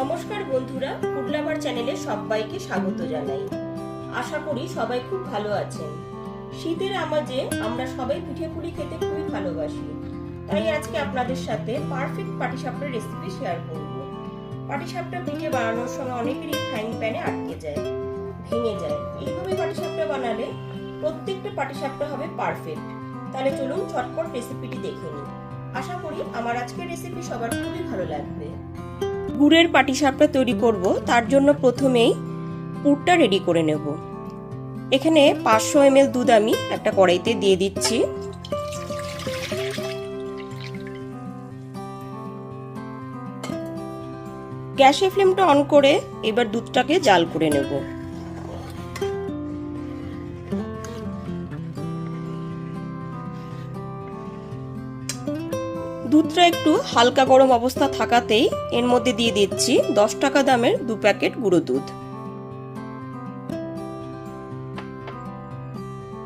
নমস্কার বন্ধুরা ফুডলাভার চ্যানেলে সবাইকে স্বাগত জানাই। আশা করি সবাই খুব ভালো আছেন। শীতের আমাজে আমরা সবাই পিঠে পুলি খেতে খুবই ভালোবাসি। তাই আজকে আপনাদের সাথে পারফেক্ট পাটিসাপটার রেসিপি শেয়ার করব। পাটিসাপটা পিঠে বানানোর সময় অনেকেরই ফ্রাইং প্যানে আটকে যায়, ভেঙে যায়। এইভাবে পাটিসাপটা বানালে প্রত্যেকটা পাটিসাপটা হবে পারফেক্ট তাহলে চলুন ঝটপট রেসিপিটি দেখে নিই। আশা করি আমার আজকের রেসিপি সবার খুবই ভালো লাগবে। গুড়ের পাটিসাপটা তৈরি করব, তার জন্য প্রথমেই পুরটা রেডি করে নেব। এখানে পাঁচশো এম দুধ আমি একটা কড়াইতে দিয়ে দিচ্ছি। গ্যাসের ফ্লেমটা অন করে এবার দুধটাকে জাল করে নেব। দুধটা একটু হালকা গরম অবস্থা থাকাতেই এর মধ্যে দিয়ে দিচ্ছি দশ টাকা দামের দু প্যাকেট গুঁড়ো দুধ।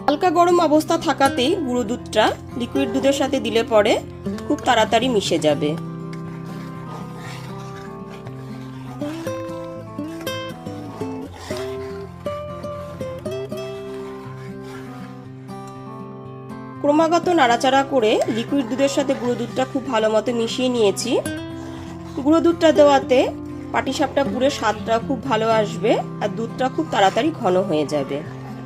হালকা গরম অবস্থা থাকাতেই গুঁড়ো দুধটা লিকুইড দুধের সাথে দিলে পরে খুব তাড়াতাড়ি মিশে যাবে। ক্রমাগত নাড়াচাড়া করে লিকুইড দুধের সাথে গুঁড়ো দুধটা খুব ভালো মতো মিশিয়ে নিয়েছি। গুঁড়ো দুধটা দেওয়াতে পাটিসাপটা পুরো স্বাদটা খুব ভালো আসবে আর দুধটা খুব তাড়াতাড়ি ঘন হয়ে যাবে।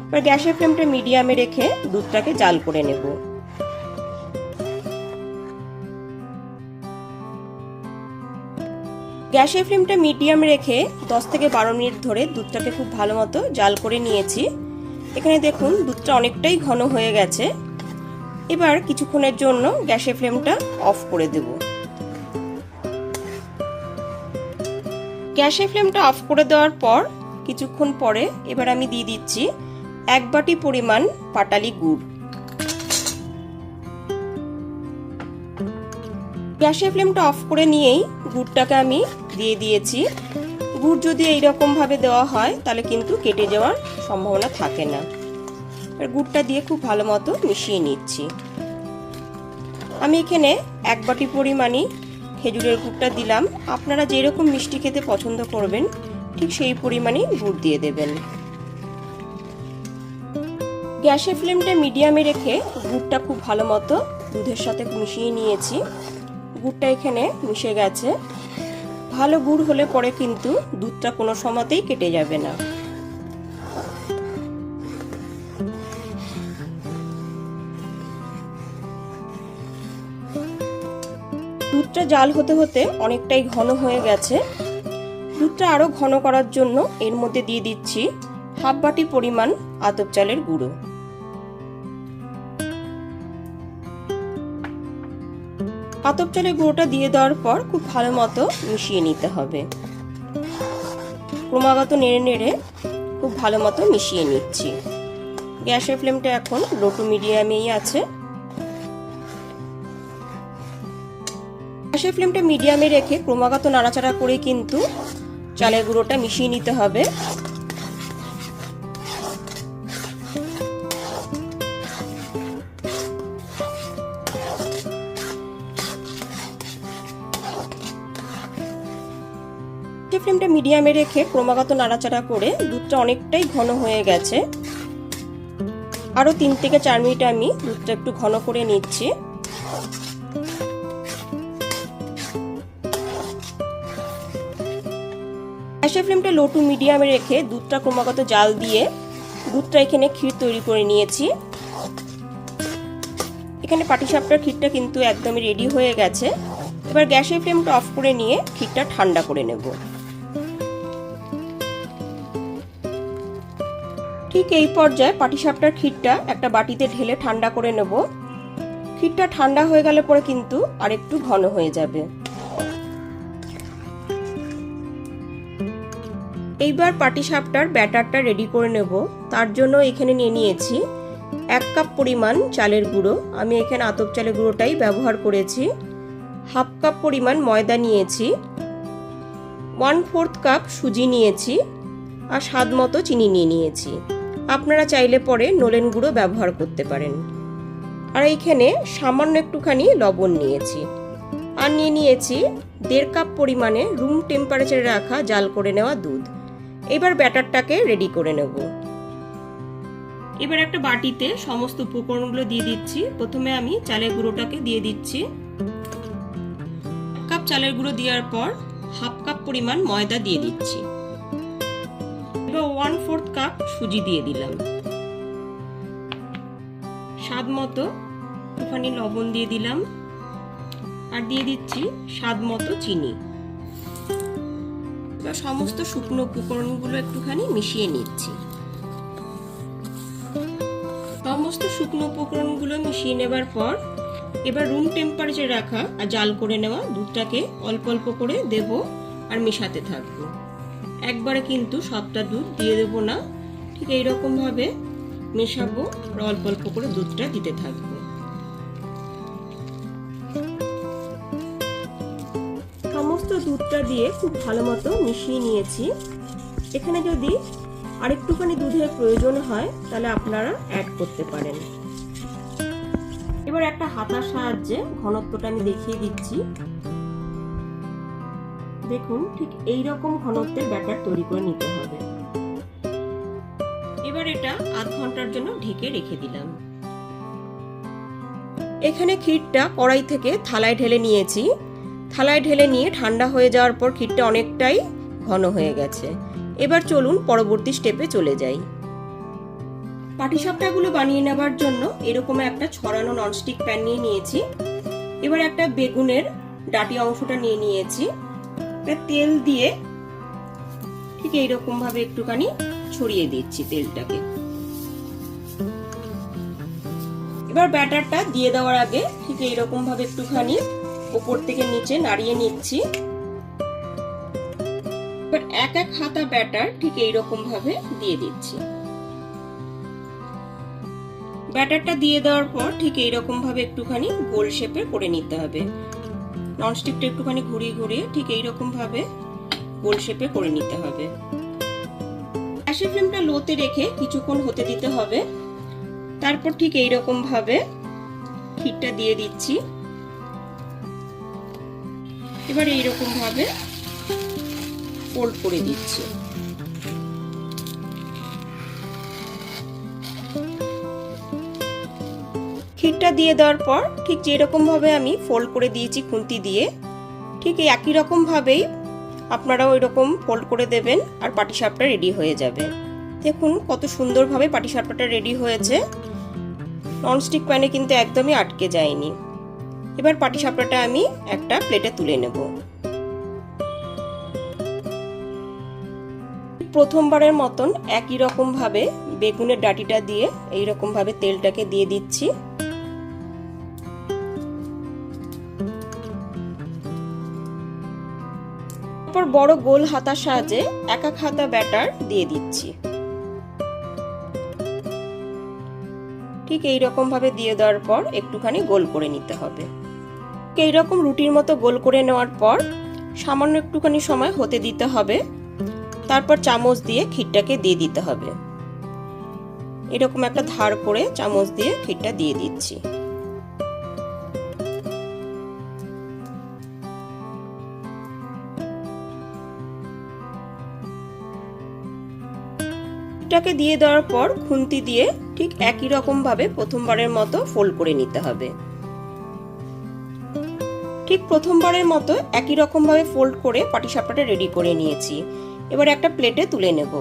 এবার গ্যাসের ফ্লেমটা মিডিয়ামে রেখে দুধটাকে জাল করে নেব। গ্যাসের ফ্লেমটা মিডিয়াম রেখে 10 থেকে বারো মিনিট ধরে দুধটাকে খুব ভালো মতো জাল করে নিয়েছি। এখানে দেখুন দুধটা অনেকটাই ঘন হয়ে গেছে। এবার কিছুক্ষণের জন্য গ্যাসের ফ্লেমটা অফ করে দেব। গ্যাসের ফ্লেমটা অফ করে দেওয়ার পর কিছুক্ষণ পরে এবার আমি দিয়ে দিচ্ছি এক বাটি পরিমাণ পাটালি গুড়। গ্যাসের ফ্লেমটা অফ করে নিয়েই গুড়টাকে আমি দিয়ে দিয়েছি। গুড় যদি এইরকম ভাবে দেওয়া হয়, তাহলে কিন্তু কেটে যাওয়ার সম্ভাবনা থাকে না। আর গুড়টা দিয়ে খুব ভালো মতো মিশিয়ে নিচ্ছি। আমি এখানে এক বাটি পরিমাণই খেজুরের গুড়টা দিলাম। আপনারা যেরকম মিষ্টি খেতে পছন্দ করবেন, ঠিক সেই পরিমাণই গুড় দিয়ে দেবেন। গ্যাসের ফ্লেমটা মিডিয়ামে রেখে গুড়টা খুব ভালো মতো দুধের সাথে মিশিয়ে নিয়েছি। গুড়টা এখানে মিশে গেছে। ভালো গুড় হলে পরে কিন্তু দুধটা কোনো সময়তেই কেটে যাবে না। দুধটা জাল হতে হতে অনেকটাই ঘন হয়ে গেছে। দুধটা আরও ঘন করার জন্য এর মধ্যে দিয়ে দিচ্ছি হাফ বাটি পরিমাণ আতপ চালের গুঁড়ো। আতপ চালের গুঁড়োটা দিয়ে দেওয়ার পর খুব ভালো মতো মিশিয়ে নিতে হবে। ক্রমাগত নেড়ে নেড়ে খুব ভালো মতো মিশিয়ে নিচ্ছি। গ্যাসের ফ্লেমটা এখন লো টু মিডিয়ামেই আছে। গ্যাসের ফ্লেমটা মিডিয়ামে রেখে ক্রমাগত নাড়াচাড়া করে কিন্তু চালের গুঁড়োটা মিশিয়ে নিতে হবে। ফ্লেমটা মিডিয়ামে রেখে ক্রমাগত নাড়াচাড়া করে দুধটা অনেকটাই ঘন হয়ে গেছে। আরও তিন থেকে চার মিনিট আমি দুধটা একটু ঘন করে নিচ্ছি। গ্যাসের ফ্লেমটা লো টু মিডিয়ামে রেখে দুধটা ক্রমাগত জাল দিয়ে দুধটা এখানে ক্ষীর তৈরি করে নিয়েছি। এখানে পাটিসাপটার ক্ষীরটা কিন্তু একদমই রেডি হয়ে গেছে। এবার গ্যাসের ফ্লেমটা অফ করে নিয়ে ক্ষীরটা ঠান্ডা করে নেব। ঠিক এই পর্যায়ে পাটিসাপটার ক্ষীরটা একটা বাটিতে ঢেলে ঠান্ডা করে নেব। ক্ষীরটা ঠান্ডা হয়ে গেলে পরে কিন্তু আরেকটু ঘন হয়ে যাবে। এইবার পাটিসাপটার ব্যাটারটা রেডি করে নেব। তার জন্য এখানে নিয়ে নিয়েছি এক কাপ পরিমাণ চালের গুঁড়ো। আমি এখানে আতপ চালের গুঁড়োটাই ব্যবহার করেছি। হাফ কাপ পরিমাণ ময়দা নিয়েছি। ওয়ান ফোর্থ কাপ সুজি নিয়েছি আর স্বাদ মতো চিনি নিয়ে নিয়েছি। আপনারা চাইলে পরে নোলেন গুঁড়ো ব্যবহার করতে পারেন। আর এইখানে সামান্য একটুখানি লবণ নিয়েছি। আর নিয়ে নিয়েছি দেড় কাপ পরিমাণে রুম টেম্পারেচারে রাখা জাল করে নেওয়া দুধ। এবার ব্যাটারটাকে রেডি করে নেব। এবার একটা বাটিতে সমস্ত উপকরণগুলো দিয়ে দিচ্ছি। প্রথমে আমি চালের গুঁড়োটাকে দিয়ে দিচ্ছি। কাপ চালের গুঁড়ো দেওয়ার পর হাফ কাপ পরিমাণ ময়দা দিয়ে দিচ্ছি। এবার ওয়ান ফোর্থ কাপ সুজি দিয়ে দিলাম। স্বাদ মতো একটুখানি লবণ দিয়ে দিলাম। আর দিয়ে দিচ্ছি স্বাদ মতো চিনি। এবার সমস্ত শুকনো উপকরণগুলো একটুখানি মিশিয়ে নিচ্ছি। সমস্ত শুকনো উপকরণগুলো মিশিয়ে নেবার পর এবার রুম টেম্পারেচারে রাখা আর জাল করে নেওয়া দুধটাকে অল্প অল্প করে দেব আর মেশাতে থাকব। একবারে কিন্তু সবটা দুধ দিয়ে দেব না। ঠিক এইরকম ভাবে মেশাবো আর অল্প অল্প করে দুধটা দিতে থাকব। সমস্ত দুধটা দিয়ে খুব ভালো মতো মিশিয়ে নিয়েছি। এখানে যদি আরেকটুখানি দুধের প্রয়োজন হয়, তাহলে আপনারা অ্যাড করতে পারেন। এবার একটা হাতার সাহায্যে ঘনত্বটা আমি দেখিয়ে দিচ্ছি। দেখুন, ঠিক এই রকম ঘনত্বের ব্যাটার তৈরি করে নিতে হবে। এবার এটা আধ ঘণ্টার জন্য ঢেকে রেখে দিলাম। এখানে ক্ষীরটা কড়াই থেকে থালায় ঢেলে নিয়েছি। থালায় ঢেলে নিয়ে ঠান্ডা হয়ে যাওয়ার পর ক্ষীরটা অনেকটাই ঘন হয়ে গেছে। এবার চলুন পরবর্তী স্টেপে চলে যাই। পাটিসাপটাগুলো বানিয়ে নেবার জন্য এরকম একটা ছড়ানো ননস্টিক প্যান নিয়ে নিয়েছি। এবার একটা বেগুনের ডাটি অংশটা নিয়ে নিয়েছি। তেল দিয়ে ঠিক এইরকম ভাবে একটুখানি ছড়িয়ে দিচ্ছি তেলটাকে। এবার ব্যাটারটা দিয়ে দেওয়ার আগে ঠিক এইরকম ভাবে একটুখানি উপর থেকে নিচে নাড়িয়ে নিচ্ছি। এবার এক এক হাতা ব্যাটার ঠিক এইরকম ভাবে দিয়ে দিচ্ছি। ব্যাটারটা দিয়ে দেওয়ার পর ঠিক এইরকম ভাবে একটুখানি গোল শেপে করে নিতে হবে। ননস্টিকটা একটুখানি ঘুরিয়ে ঘুরিয়ে ঠিক এইরকম ভাবে গোল শেপে করে নিতে হবে। গ্যাসের ফ্লেমটা লোতে রেখে কিছুক্ষণ হতে দিতে হবে। তারপর ঠিক এইরকম ভাবে ক্ষীরটা দিয়ে দিচ্ছি। এবার এইরকম ভাবে ফোল্ড করে দিচ্ছি। ক্ষীরটা দিয়ে দেওয়ার পর ঠিক যেরকম ভাবে আমি ফোল্ড করে দিয়েছি খুন্তি দিয়ে, ঠিক একই রকম ভাবেই আপনারাও এরকম ফোল্ড করে দেবেন আর পাটিসাপটা রেডি হয়ে যাবে। দেখুন কত সুন্দরভাবে পাটিসাপটা রেডি হয়েছে। ননস্টিক প্যানে কিন্তু একদমই আটকে যায়নি। এবার পাটিসাপটাটা আমি একটা প্লেটে তুলে নেব। প্রথমবারের মতন একই রকম ভাবে বেগুনের ডাটিটা দিয়ে এই রকম ভাবে তেলটাকে দিয়ে দিচ্ছি। তারপর বড় গোল হাতার সাহায্যে এক এক হাতা ব্যাটার দিয়ে দিচ্ছি। ঠিক এই রকম ভাবে দিয়ে দেওয়ার পর একটুখানি গোল করে নিতে হবে। এই রকম রুটির মতো গোল করে নেওয়ার পর সামান্য একটুখানি সময় হতে দিতে হবে। তারপর চামচ দিয়ে ক্ষীরটাকে দিয়ে দিতে হবে। এরকম একটা ধার করে চামচ দিয়ে ক্ষীরটা দিয়ে দিচ্ছি। ক্ষীরটাকে দিয়ে দেওয়ার পর খুন্তি দিয়ে ঠিক একই রকম ভাবে প্রথমবারের মতো ফোল্ড করে নিতে হবে। ঠিক প্রথমবারের মতো একই রকম ভাবে ফোল্ড করে পাটিসাপটাটা রেডি করে নিয়েছি। এবার একটা প্লেটে তুলে নেব।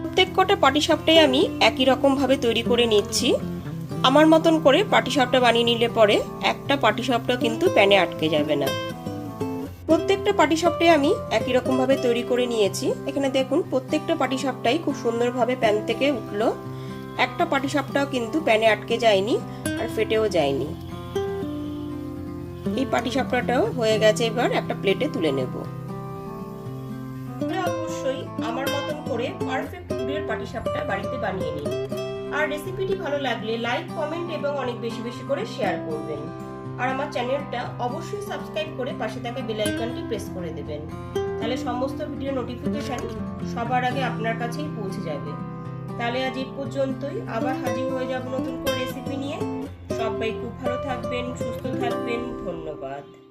প্রত্যেক কটা পাটিসাপটাই আমি একই রকম ভাবে তৈরি করে নিচ্ছি। আমার মতন করে পাটিসাপটা বানিয়ে নিলে পরে একটা পাটিসাপটা কিন্তু প্যানে আটকে যাবে না। প্রত্যেকটা পাটিসাপটাই আমি একই রকম ভাবে তৈরি করে নিয়েছি। এখানে দেখুন, প্রত্যেকটা পাটিসাপটাই খুব সুন্দরভাবে প্যান থেকে উঠল। একটা পাটিসাপটাও কিন্তু প্যানে আটকে যায়নি আর ফেটেও যায়নি। এই পাটিসাপটাটাও হয়ে গেছে এবার একটা প্লেটে তুলে নেব। অবশ্যই আমার মতন করে পারফেক্ট ফুডের পাটিসাপটা বাড়িতে বানিয়ে নিন। আর রেসিপিটি ভালো লাগলে লাইক কমেন্ট এবং অনেক বেশি বেশি করে শেয়ার করবেন। আর আমার চ্যানেলটা অবশ্যই সাবস্ক্রাইব করে পাশে থাকা বেল আইকনটি প্রেস করে দেবেন। তাহলে সমস্ত ভিডিও নোটিফিকেশন সবার আগে আপনার কাছেই পৌঁছে যাবে। তাহলে আজ এই পর্যন্তই। আবার হাজির হয়ে যাব নতুন করে রেসিপি নিয়ে। সবাই খুব ভালো থাকবেন, সুস্থ থাকবেন। ধন্যবাদ।